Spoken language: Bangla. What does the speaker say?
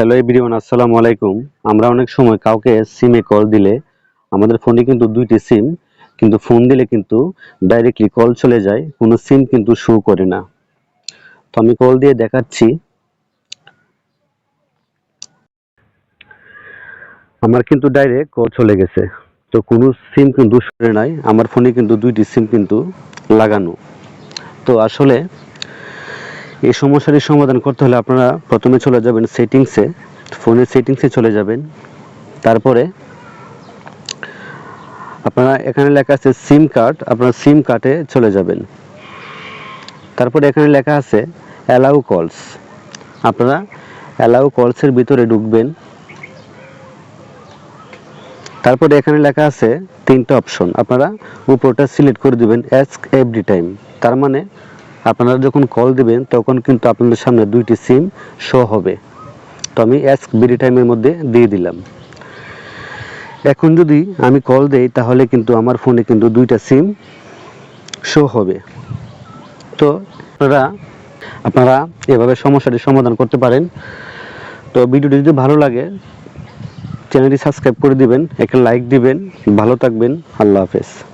হ্যালো এভরিওয়ান, আসসালামু আলাইকুম। আমরা অনেক সময় কাউকে সিমে কল দিলে আমাদের ফোনে কিন্তু দুইটি সিম কিন্তু ফোন দিলে কিন্তু ডাইরেক্টলি কল চলে যায়, কোনো সিম কিন্তু শো করে না। তো আমি কল দিয়ে দেখাচ্ছি। আমার কিন্তু ডাইরেক্ট কল চলে গেছে। তো কোনো সিম কিন্তু সরে নাই, আমার ফোনে কিন্তু দুইটি সিম কিন্তু লাগানো। তো আসলে এই সমস্যাটির সমাধান করতে হলে আপনারা প্রথমে চলে যাবেন সেটিংসে, ফোনের সেটিংসে চলে যাবেন। তারপরে আপনারা এখানে লেখা আছে সিম কার্ড, আপনারা সিম কার্ডে চলে যাবেন। তারপরে এখানে লেখা আছে অ্যালাউ কলস। আপনারা অ্যালাউ কলসের ভিতরে ঢুকবেন। তারপরে এখানে লেখা আছে তিনটা অপশন। আপনারা উপরটা সিলেক্ট করে দিবেন অ্যাস্ক এভরি টাইম তার মানে আপনারা যখন কল দিবেন, তখন কিন্তু আপনাদের সামনে দুইটি সিম শো হবে। তো আমি অ্যাস্ক বিডি টাইমের মধ্যে দিয়ে দিলাম। এখন যদি আমি কল দেই, তাহলে কিন্তু আমার ফোনে কিন্তু দুইটা সিম শো হবে। তো আপনারা আপনারা এভাবে সমস্যাটি সমাধান করতে পারেন। তো ভিডিওটি যদি ভালো লাগে, চ্যানেলটি সাবস্ক্রাইব করে দিবেন, একটা লাইক দিবেন। ভালো থাকবেন। আল্লাহ হাফেজ।